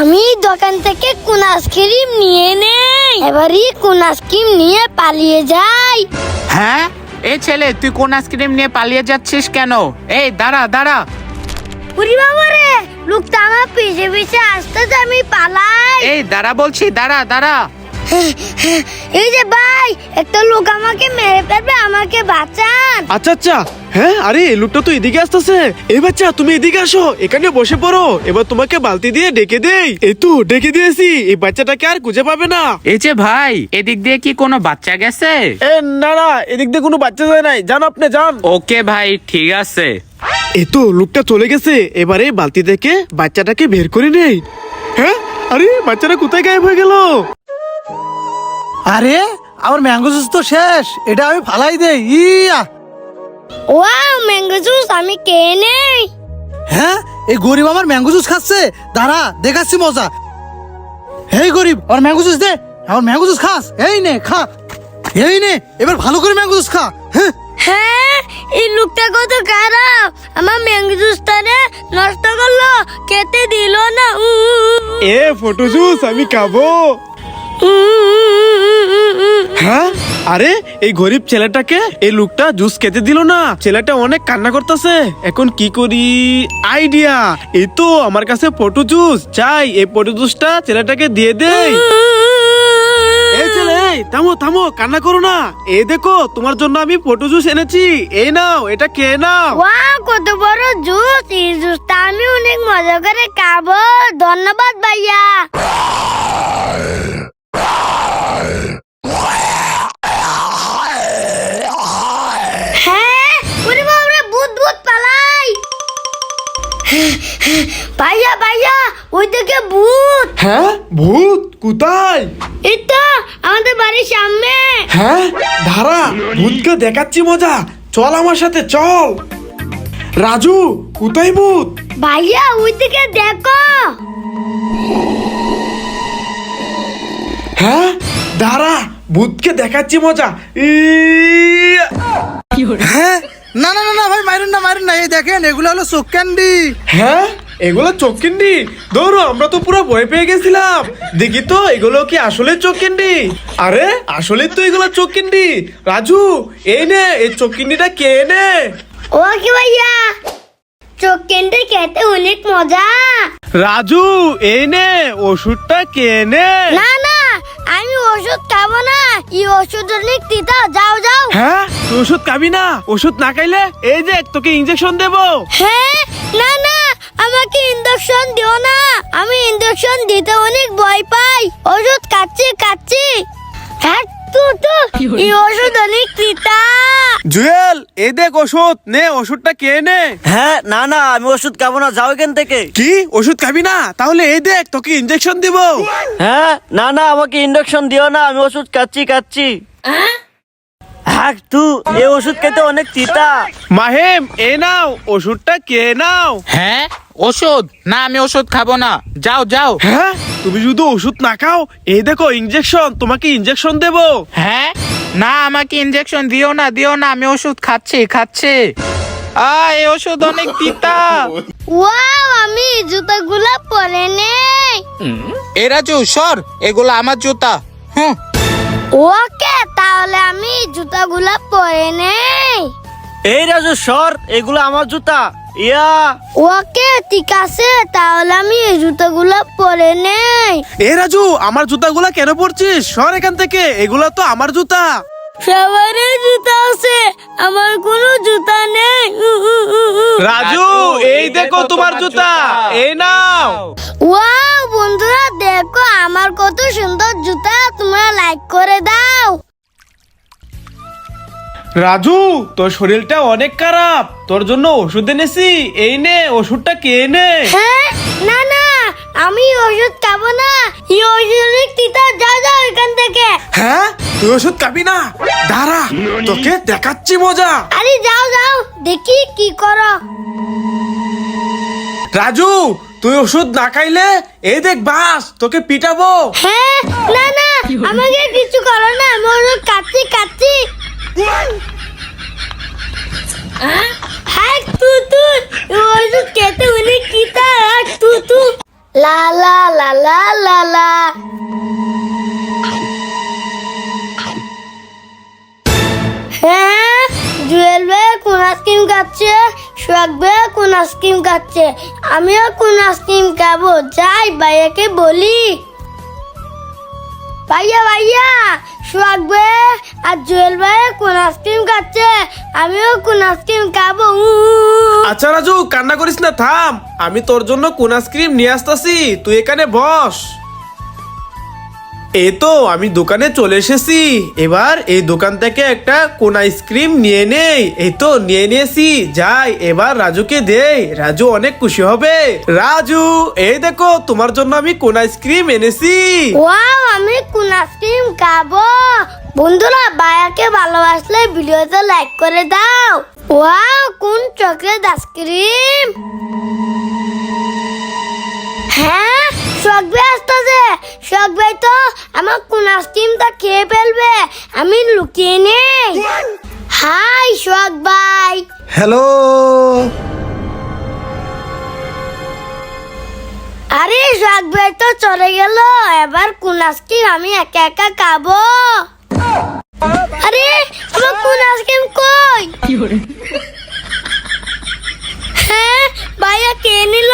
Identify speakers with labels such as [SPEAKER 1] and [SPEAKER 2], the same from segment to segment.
[SPEAKER 1] আমি দোকান থেকে কোন ক্রিম নিয়ে নেই। এবারই কোন ক্রিম নিয়ে পালিয়ে যাই।
[SPEAKER 2] হ্যাঁ? এই ছেলে তুই কোন আইসক্রিম নিয়ে পালিয়ে যাচ্ছিস কেন? এই দাঁড়া দাঁড়া।
[SPEAKER 1] পুরি বাবা রে লোকটা আমার পিছে পিছে আসতে আমি পালাই।
[SPEAKER 2] এই দাঁড়া বলছি দাঁড়া দাঁড়া।
[SPEAKER 1] এই যে ভাই একটা লোক আমাকে মেরে ফেলবে আমাকে বাঁচান।
[SPEAKER 3] আচ্ছা আচ্ছা। হ্যাঁ আরে এই লোকটা তো এদিকে আসতেছে। এই বাচ্চা তুমি এদিকে আসো। এখানে বসে পড়ো। এবার তোমাকে বালতি দিয়ে ডেকে দেই। এই তো ডেকে দিয়েছি। এই বাচ্চাটাকে আর খুঁজে পাবে না।
[SPEAKER 2] এই যে ভাই এদিক দিয়ে কি কোনো বাচ্চা গেছে?
[SPEAKER 3] এ না না এদিক দিয়ে কোনো বাচ্চা যায় নাই। যান আপনি যান।
[SPEAKER 2] ওকে ভাই ঠিক আছে।
[SPEAKER 3] এই তো লোকটা চলে গেছে। এবারে বালতি থেকে বাচ্চাটাকে বের করে নেই। হ্যাঁ? আরে বাচ্চাটা কোথায় গায়েব হয়ে গেল?
[SPEAKER 4] আরে আমার ম্যাঙ্গো জুস তো শেষ। এটা আমি ফালাই দেই। ইয়া।
[SPEAKER 1] ওয়াও ম্যাঙ্গো জুস আমি কে নেই।
[SPEAKER 4] হ্যাঁ এই গরিব আমার ম্যাঙ্গো জুস খাচ্ছে। দাঁড়া দেখাচ্ছি মজা। এই গরিব আমার ম্যাঙ্গো জুস দে। আমার ম্যাঙ্গো জুস খাস। এই নে খা। এই নে এবার ভালো করে ম্যাঙ্গো জুস খা। হ্যাঁ।
[SPEAKER 1] হ্যাঁ এই লোকটা কত খারাপ। আমার ম্যাঙ্গো জুসটা রে নষ্ট করল খেতে দিল না।
[SPEAKER 3] এ ফটো জুস আমি খাব।
[SPEAKER 1] উ, উ, উ, উ, উ।
[SPEAKER 3] হ্যাঁ? আরে এই গরিব ছেলেটাকে এই লোকটা জুস খেতে দিল না। ছেলেটা অনেক কান্না করতেছে। এখন কি করি? আইডিয়া! এই তো আমার কাছে ফটো জুস। চাই এই ফটো জুসটা ছেলেটাকে দিয়ে দেই। এই ছেলে থামো থামো কান্না করো না। এই দেখো তোমার জন্য আমি ফটো জুস এনেছি। এই নাও এটা খেয়ে নাও।
[SPEAKER 1] ওয়াও কত বড় জুস। এই জুসটা আমি অনেক মজা করে খাব। ধন্যবাদ ভাইয়া। ভাইয়া ওই দিকে ভূত।
[SPEAKER 3] হ্যাঁ? ভূত? কোথায়?
[SPEAKER 1] তো আমাদের বাড়ির সামনে।
[SPEAKER 3] হ্যাঁ? ধারা ভূতকে দেখাচ্ছি মজা। চল আমার সাথে চল। রাজু কোথায় ভূত?
[SPEAKER 1] ভাইয়া ওই দিকে দেখো।
[SPEAKER 3] হ্যাঁ? দাঁড়া ভূতকে দেখাচ্ছি মজা।
[SPEAKER 4] হ্যাঁ? না না না না ভাই মারুন না মারুন না। এই দেখেন এগুলো হলো চোখ ক্যান্ডি
[SPEAKER 3] হ্যাঁ? এগুলো চোখকিন্ডি। ধরো আমরা তো পুরো ভয় পেয়ে গেছিলাম। দেখি তো এগুলো কি আসলে চোখকিন্ডি? আরে আসলে তো এগুলো চোখকিন্ডি। রাজু এই নে এই চোখকিন্ডিটা কে নে?
[SPEAKER 1] ওকে ভাইয়া? চোখ কেন্দ্রে খেতে অনেক মজা।
[SPEAKER 3] রাজু এই নে ওষুধটা কে নে?
[SPEAKER 1] না না আমি ওষুধ খাব না। এই ওষুধ অনেক তিতা যাও যাও।
[SPEAKER 3] হ্যাঁ তুই ওষুধ খাবি না? ওষুধ না খাইলে এই যে তোকে ইঞ্জেকশন দেবো।
[SPEAKER 1] হ্যাঁ না না আমাকে ইঞ্জেকশন দিও না। আমি ইঞ্জেকশন দিতে অনেক ভয় পাই। ওষুধ ওষুধ অনেক
[SPEAKER 3] জুয়েল এই দেখ ওষুধ। নে ওষুধটা কে নে।
[SPEAKER 5] হ্যাঁ না না আমি ওষুধ খাব না যাও এখান থেকে।
[SPEAKER 3] কি? ওষুধ খাবি না? তাহলে এই দেখ তোকে ইঞ্জেকশন দিব।
[SPEAKER 5] হ্যাঁ না না আমাকে ইন্ডাকশন দিও না আমি ওষুধ খাচ্ছি খাচ্ছি। হ্যাঁ তু এই ওষুধ খেতে অনেক চিতা
[SPEAKER 3] মাহেম এ নাও ওষুধটা কে নাও?
[SPEAKER 2] হ্যাঁ ওষুধ? না আমি ওষুধ খাব না। যাও যাও।
[SPEAKER 3] হ্যাঁ? তুমি শুধু ওষুধ না খাও এই দেখো ইঞ্জেকশন তোমাকে ইঞ্জেকশন দেব।
[SPEAKER 2] হ্যাঁ? না আমাকে ইনজেকশন দিও না দিও না আমি ওষুধ খাচ্ছি খাচ্ছি। আ এই ওষুধ অনেক তিতা।
[SPEAKER 1] ওয়াও আমি জুতাগুলো পরে নেই।
[SPEAKER 2] এ রাজু সর এগুলো আমার জুতা। হুম।
[SPEAKER 1] ওকে তাহলে আমি জুতাগুলো পরে নেই।
[SPEAKER 5] এই রাজু সর এগুলো আমার জুতা। ইয়া।
[SPEAKER 1] ওকে ঠিক আছে তাহলে আমি এই জুতোগুলো পরে নেই।
[SPEAKER 3] এ রাজু আমার জুতাগুলা কেন পরছিস? সর এখান থেকে এগুলা তো আমার জুতা।
[SPEAKER 1] সবারই জুতা আছে আমার কোনো জুতা নেই। উ, উ, উ, উ।
[SPEAKER 3] রাজু এই দেখো তোমার জুতা। এই নাও।
[SPEAKER 1] ওয়াও বন্ধুরা দেখো আমার কত সুন্দর জুতা তোমরা লাইক করে দাও।
[SPEAKER 3] রাজু তোর শরীরটা অনেক খারাপ। তোর জন্য ওষুধ এনেছি এই নে ওষুধটা কে নে
[SPEAKER 1] হ্যাঁ না না আমি ওষুধ খাব না। এই ওষুধ অনেক তিতা যাও যাও এখান থেকে।
[SPEAKER 3] হ্যাঁ তুই ওষুধ খাবি না? দাঁড়া তোকে দেখাচ্ছি মজা।
[SPEAKER 1] আরে যাও যাও দেখি কি করো।
[SPEAKER 3] রাজু তুই ওষুধ না খাইলে, এই দেখ বাস, তোকে পিটাবো।
[SPEAKER 1] হ্যাঁ না না, আমাকে কিছু করো না, আমি ওষুধ খাচ্ছি খাচ্ছি। হ্যাঁ কোন আইসক্রিম খাচ্ছে? সোহাগ কোন আইসক্রিম খাচ্ছে? আমিও কোন আইসক্রিম খাব? যাই ভাইয়াকে বলি। ভাইয়া ভাইয়া, সোহাগ আর জুয়েল ভাই কোন আইসক্রিম খাচ্ছে? আমিও কোন আইসক্রিম খাব।
[SPEAKER 3] আচ্ছা রাজু, কান্না করিস না, থাম। আমি তোর জন্য কোন আইসক্রিম নিয়ে আসতেছি। তুই এখানে বস। এই তো, আমি দোকানে চলে এসেছি। এবার এই দোকান থেকে একটা কোন আইসক্রিম নিয়ে নেই। এই তো, নিয়ে নিয়েছি। যাই, এবার রাজুকে দেই। রাজু অনেক খুশি হবে। রাজু, এই দেখো, তোমার জন্য আমি কোন আইসক্রিম এনেছি।
[SPEAKER 1] আমি কোন আইসক্রিম খাব। বন্ধুরা, বায়াকে ভালোবাসলে ভিডিওতে লাইক করে দাও। ওয়াও, কোন চকলেট আইসক্রিম হ্যাঁ শখ ভাই আসতেছে শখ ভাই তো আমার কোন আইসক্রিমটা খেয়ে ফেলবে আমি লুকিয়ে নেই। হাই শখ ভাই।
[SPEAKER 4] হ্যালো।
[SPEAKER 1] আরে শখ ভাই তো চলে গেল এবার কোন আইসক্রিম আমি একা একা খাব। আরে আমার কোন আইসক্রিম কই? হ্যাঁ ভাইয়া কে নিল?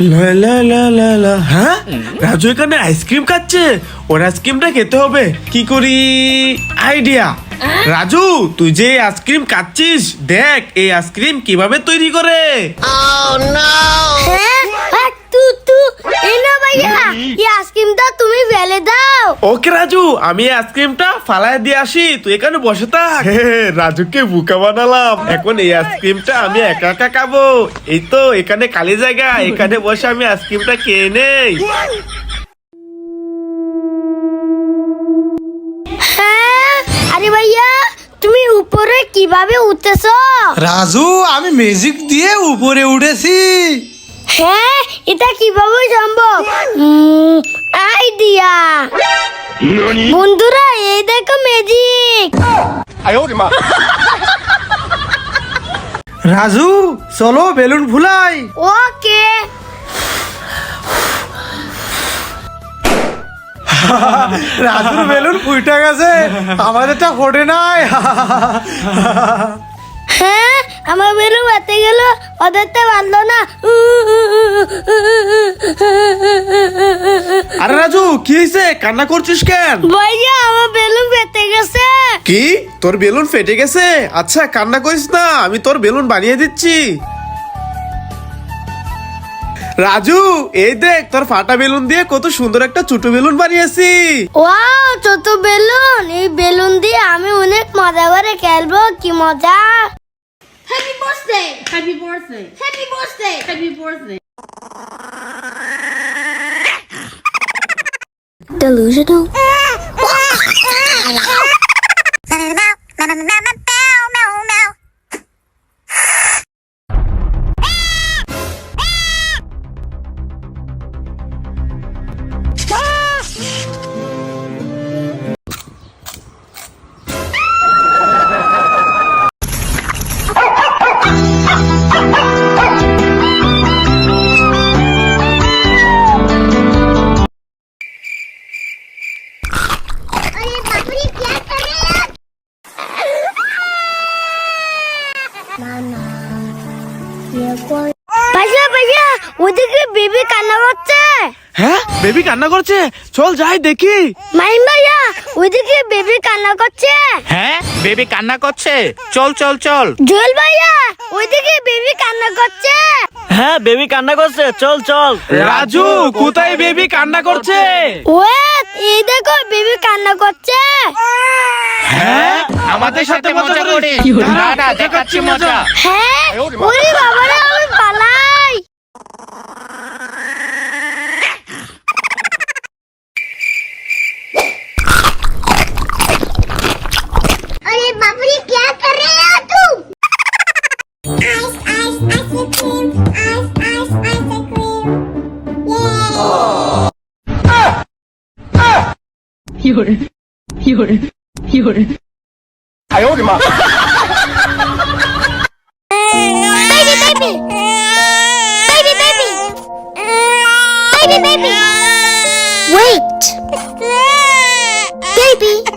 [SPEAKER 3] লা লা লা লা লা। হ্যাঁ? রাজু এখানে আইসক্রিম খাচ্ছে। ওর আইসক্রিমটা খেতে হবে। কি করি? আইডিয়া রাজু তুই যে আইসক্রিম খাচ্ছিস দেখ এই আইসক্রিম কীভাবে তৈরি করে।
[SPEAKER 1] হ্যাঁ? হ্যাঁ, তু তু এই ভাইয়া এই আইসক্রিমটা তুমি ফেলে দাও।
[SPEAKER 3] ওকে রাজু আমি এই আইসক্রিমটা ফালায় দিয়ে আসি তুই এখানে বসে থাক। হে, রাজুকে বুকা বানালাম। এখন এই আইসক্রিমটা আমি একা একা খাব। এই তো এখানে খালি জায়গা এখানে বসে আমি আইসক্রিমটা খেয়ে নেই।
[SPEAKER 1] হ্যাঁ আরে ভাইয়া তুমি উপরে কীভাবে উঠেছো
[SPEAKER 4] রাজু আমি ম্যাজিক দিয়ে উপরে উঠেছি।
[SPEAKER 1] হ্যাঁ এটা কীভাবে সম্ভব? আইডিয়া বন্ধুরা এই দেখো ম্যাজিক
[SPEAKER 4] রাজু চলো বেলুন ফুলাই।
[SPEAKER 1] ওকে।
[SPEAKER 4] রাজুর বেলুন ফুইটা গেছে। আমাদেরটা ফোটে নাই।
[SPEAKER 1] হ্যাঁ আমার বেলুন বাতে গেল ওদেরটা বাঁধলো না।
[SPEAKER 3] আরে রাজু কি হয়েছে কান্না করছিস কেন?
[SPEAKER 1] ভাইয়া আমার বেলুন বেঁধে গেছে।
[SPEAKER 3] কি? তোর বেলুন ফেটে গেছে? আচ্ছা কান্না করিস না আমি তোর বেলুন বানিয়ে দিচ্ছি। রাজু এই দেখ তোর ফাটা বেলুন দিয়ে কত সুন্দর একটা ছোট বেলুন বানিয়েছি।
[SPEAKER 1] ওয়াও ছোট বেলুন! এই বেলুন দিয়ে আমি অনেক মজা করে খেলব কি মজা!
[SPEAKER 6] Happy birthday! Happy birthday! Happy birthday! Happy birthday!
[SPEAKER 1] delusional ভাইয়া ভাইয়া ওদিকে বেবি কান্না করছে।
[SPEAKER 3] হ্যাঁ বেবি কান্না করছে? চল যাই দেখি।
[SPEAKER 1] ভাইয়া ওইদিকে বেবি কান্না করছে।
[SPEAKER 2] হ্যাঁ বেবি কান্না করছে? চল চল চল।
[SPEAKER 1] জুয়েল ভাইয়া ওইদিকে বেবি কান্না করছে।
[SPEAKER 5] হ্যাঁ বেবি কান্না করছে। চল চল।
[SPEAKER 3] রাজু কোথায় বেবি কান্না করছে?
[SPEAKER 1] ওয়েট এই দেখো বেবি কান্না করছে।
[SPEAKER 2] হ্যাঁ? আমাদের সাথে মজা করে দাঁড়া দেখাচ্ছি মজা।
[SPEAKER 1] হ্যাঁ? ওরে বাবারে আমি পালাই
[SPEAKER 7] 有人，有人，有
[SPEAKER 1] 人。哎呦我
[SPEAKER 7] 的妈！Baby!